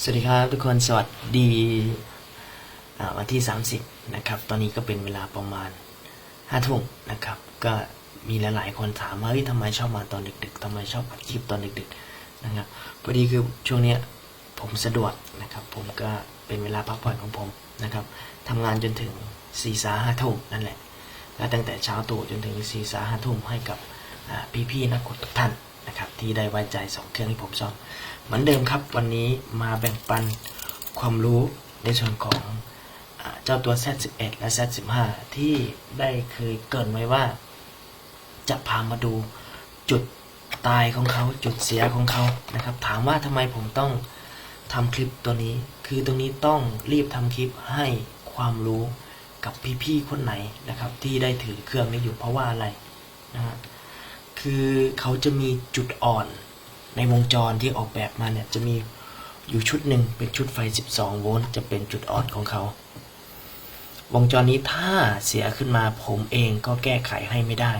สวัสดีครับทุกคนสวัสดีวันที่ 30 นะครับ ตอนนี้ก็เป็นเวลาประมาณ5ทุ่มนะครับ ก็มีหลาย ๆ คนถามว่าเฮ้ยทำไมชอบมาตอนดึก ๆทำไมชอบอัดคลิปตอนดึก ๆ นะครับพอดีคือช่วงเนี้ยผมสะดวกนะครับ ผมก็เป็นเวลาพักผ่อนของผมนะครับทำงานจนถึง4ี่สาห้าทุ่มนั่นแหละ และตั้งแต่เช้าตู่จนถึง4ี่สาห้าทุ่มให้กับพี่ ๆ นักกดทุกท่าน นะครับ ที่ได้ไว้ใจสองเครื่องที่ผมซ่อมเหมือนเดิมครับ วันนี้มาแบ่งปันความรู้ในส่วนของอเจ้าตัว Z11 และ Z15 ที่ได้เคยเกินไว้ว่า จะพามาดูจุดตายของเขาจุดเสียของเขานะครับ ถามว่าทำไมผมต้องทำคลิปตัวนี้ คือตรงนี้ต้องรีบทำคลิปให้ความรู้กับพี่ๆคนไหนนะครับ ที่ได้ถือเครื่องนี้อยู่เพราะว่าอะไรนะฮะ คือเขาจะมีจุดอ่อนในวงจรที่ออกแบบมาเนี่ยจะมีอยู่ชุดหนึ่งเป็นชุดไฟ 12 โวลต์จะเป็นจุดอ่อนของเขา วงจรนี้ถ้าเสียขึ้นมาผมเองก็แก้ไขให้ไม่ได้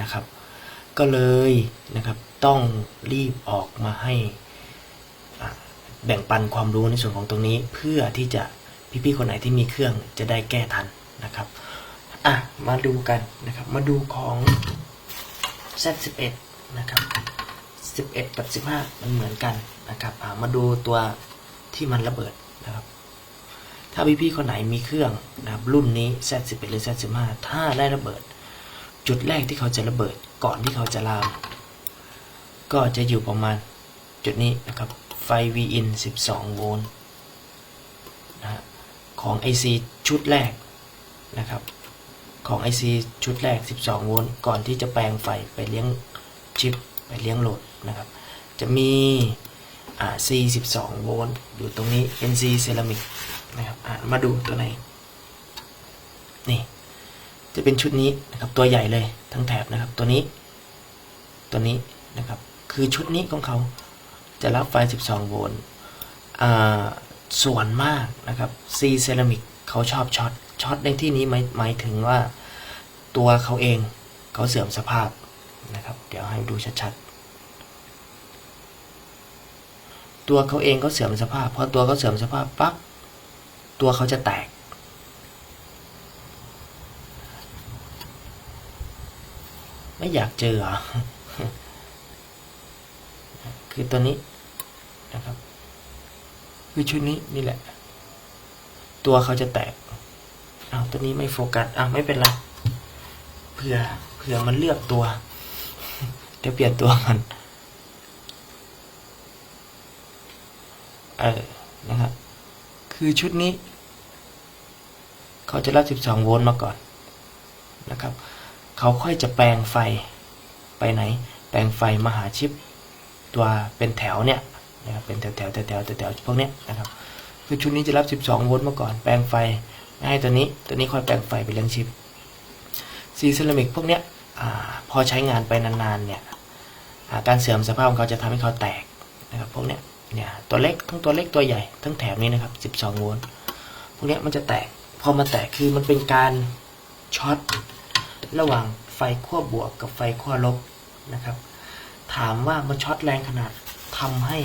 นะครับ ก็เลยนะครับต้องรีบออกมาให้แบ่งปันความรู้ในส่วนของตรงนี้ เพื่อที่จะพี่ๆคนไหนที่มีเครื่องจะได้แก้ทันนะครับอะมาดูกันนะครับ มาดูของ Z11 นะครับ 11 กับ 15 มันเหมือนกันนะครับามาดูตัวที่มันระเบิดนะครับ ถ้าพี่ๆคนไหนมีเครื่องนะครับรุ่นนี้ Z11 หรือ Z15 ถ้าได้ระเบิด จุดแรกที่เขาจะระเบิดก่อนที่เขาจะลาม ก็จะอยู่ประมาณจุดนี้นะครับ ไฟ Vin 12 โวลต์นะฮะของ IC ชุดแรกนะครับ ของ IC ชุดแรก 12 โวลต์ก่อนที่จะแปลงไฟไปเลี้ยงชิปไปเลี้ยงโหลดนะครับ จะมี RC 12 โวลต์อยู่ตรงนี้ NC เซรามิกนะครับมาดูตัวไหน นี่ จะเป็นชุดนี้นะครับตัวใหญ่เลยทั้งแถบนะครับตัวนี้ ตัวนี้นะครับ คือชุดนี้ของเขาจะรับไฟ 12 โวลต์ส่วนมากนะครับ C เซรามิกเขาชอบช็อต ช็อตในที่นี้หมายหมายถึงว่าตัวเขาเองเขาเสื่อมสภาพนะครับ เดี๋ยวให้ดูชัดๆ ตัวเขาเองก็เสื่อมสภาพพอตัวเขาเสื่อมสภาพปั๊บตัวเขาจะแตก ไม่อยากเจอเหรอคือตัวนี้นะครับ คือชุดนี้นี่แหละ ตัวเขาจะแตกาวตัวนี้ไม่โฟกัสอ้าวไม่เป็นไรเผื่อเผื่อมันเลือกตัว เดี๋ยวเปลี่ยนตัวมันเออนะครับคือชุดนี้ เขาจะรับ 12 โวลต์มาก่อนนะครับ เขาค่อยจะแปลงไฟไปไหน แปลงไฟมาหาชิป ตัวเป็นแถวเนี่ยนะครับเป็นแถวแถวแถวแถวแถวพวกนี้นะครับคือชุดนี้จะรับ 12 โวลต์มาก่อน แปลงไฟ ให้ตัวนี้ตัวนี้คอยแปลงไฟไปเลี้ยงชิปซีเซรามิกพวกเนี้ยอพอใช้งานไปนานๆเนี่ยการเสื่อมสภาพของเขาจะทำให้เขาแตกนะครับพวกเนี้ยเนี่ยตัวเล็กทั้งตัวเล็กตัวใหญ่ทั้งแถบนี้นะครับ 12โวลต์พวกเนี้ยมันจะแตกพอมาแตกคือมันเป็นการช็อตระหว่างไฟขั้วบวกกับไฟขั้วลบนะครับ ถามว่ามันช็อตแรงขนาดทำให้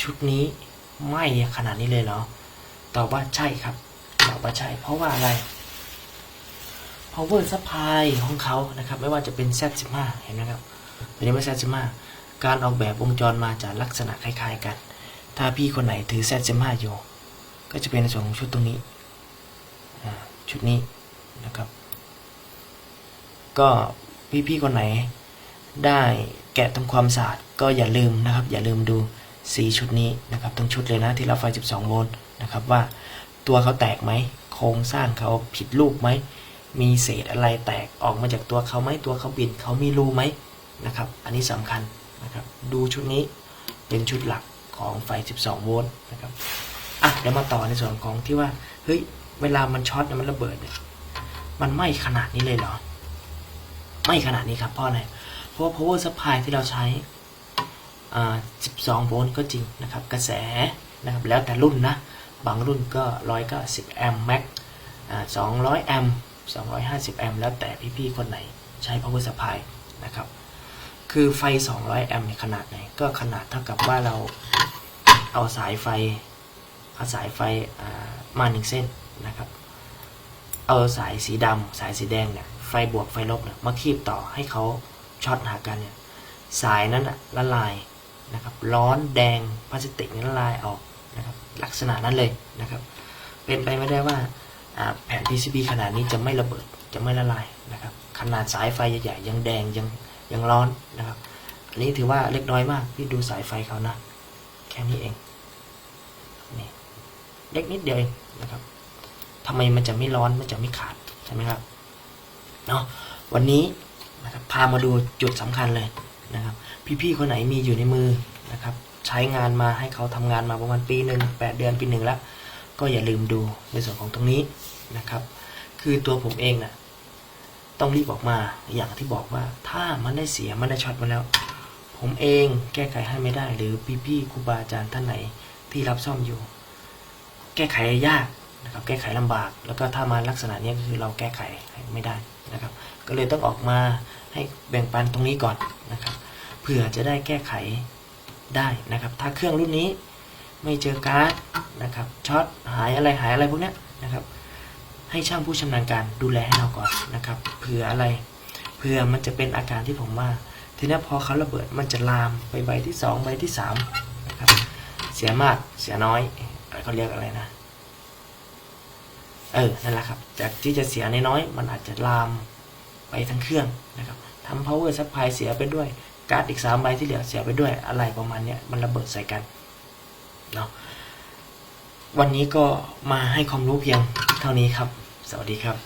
ชุดนี้ไหม้ขนาดนี้เลยเหรอตอบว่าใช่ครับ ตอบว่าใช่เพราะว่าอะไร power supply ของเขานะครับ ไม่ว่าจะเป็น Z15 เห็นไหมครับ ตัวนี้ไม่ Z15 การออกแบบวงจรมาจากลักษณะคล้ายๆกัน ถ้าพี่คนไหนถือ Z15 อยู่ ก็จะเป็นในส่วนของชุดตรงนี้ ชุดนี้นะครับ ก็พี่ๆคนไหนได้แกะทำความสะอาดก็อย่าลืมนะครับ อย่าลืมดูสีชุดนี้นะครับทั้งชุดเลยนะที่รับไฟ 12 โวลต์นะครับว่า ตัวเขาแตกไหมโครงสร้างเขาผิดรูปไหมมีเศษอะไรแตกออกมาจากตัวเขาไหมตัวเขาบินเขามีรูไหมนะครับ อันนี้สำคัญนะครับ ดูชุดนี้เป็นชุดหลักของไฟ 12 โวลต์นะครับอะเดี๋ยวมาต่อในส่วนของที่ว่าเฮ้ยเวลามันช็อตเนี่ยมันระเบิดเนี่ยมันไหม้ขนาดนี้เลยเหรอไม่ขนาดนี้ครับเพราะอะไรเพราะว่า power supply ที่เราใช้ 12 โวลต์ก็จริงนะครับ กระแสนะครับแล้วแต่รุ่นนะ บางรุ่นก็ 190 แอมป์แม็กอ่า200 แอมป์ 250 แอมป์แล้วแต่พี่ๆคนไหนใช้ power supply นะครับ คือไฟ 200 แอมป์เนี่ยขนาดไหน ก็ขนาดเท่ากับว่าเราเอาสายไฟเอาสายไฟมาหนึ่งเส้นนะครับ เอาสายสีดำสายสีแดงเนี่ยไฟบวกไฟลบเนี่ยมาคีบต่อให้เขาช็อตหากันเนี่ยสายนั้นอะละลายนะครับร้อนแดงพลาสติกนี่ละลายออก นะครับลักษณะนั้นเลยนะครับ เป็นไปไม่ได้ว่าแผ่น PCB ขนาดนี้จะไม่ระเบิดจะไม่ละลายนะครับ ขนาดสายไฟใหญ่ๆยังแดงยังยังร้อนนะครับ อันนี้ถือว่าเล็กน้อยมากที่ดูสายไฟเขานะแค่นี้เองนี่เล็กนิดเดียวเองนะครับทำไมมันจะไม่ร้อนมันจะไม่ขาดใช่ไหมครับเนาะวันนี้นะครับพามาดูจุดสำคัญเลยนะครับ พี่ๆคนไหนมีอยู่ในมือนะครับ ใช้งานมาให้เขาทำงานมาประมาณปีหนึ่งแปดเดือนปีหนึ่งแล้ว ก็อย่าลืมดูในส่วนของตรงนี้นะครับ คือตัวผมเองนะ่ะต้องรีบออกมาอย่างที่บอกว่าถ้ามันได้เสียมันได้ช็อตมาแล้ว ผมเองแก้ไขให้ไม่ได้ หรือพี่ๆครูบาอาจารย์ท่านไหนที่รับซ่อมอยู่ แก้ไขยากนะครับแก้ไขลำบาก แล้วก็ถ้ามาลักษณะนี้คือเราแก้ไขไม่ได้นะครับ ก็เลยต้องออกมาให้แบ่งปันตรงนี้ก่อนนะครับเผื่อจะได้แก้ไข ได้นะครับ ถ้าเครื่องรุ่นนี้ไม่เจอการ์ดนะครับช็อตหายอะไรหายอะไรพวกนี้นะครับ ให้ช่างผู้ชำนาญการดูแลให้เราก่อนนะครับเผื่ออะไรเผื่อมันจะเป็นอาการที่ผมว่า ทีนี้พอเขาระเบิดมันจะลามไปใบที่สองใบที่สามนะครับเสียมากเสียน้อยอะไรเขาเรียกอะไรนะ เออนั่นแหละครับ จากที่จะเสียน้อยมันอาจจะลามไปทั้งเครื่องนะครับทำ power supply เสียไปด้วย การ์ดอีกสามใบที่เหลือเสียไปด้วยอะไรประมาณเนี้ยมันระเบิดใส่กันเนาะวันนี้ก็มาให้ความรู้เพียงเท่านี้ครับ สวัสดีครับ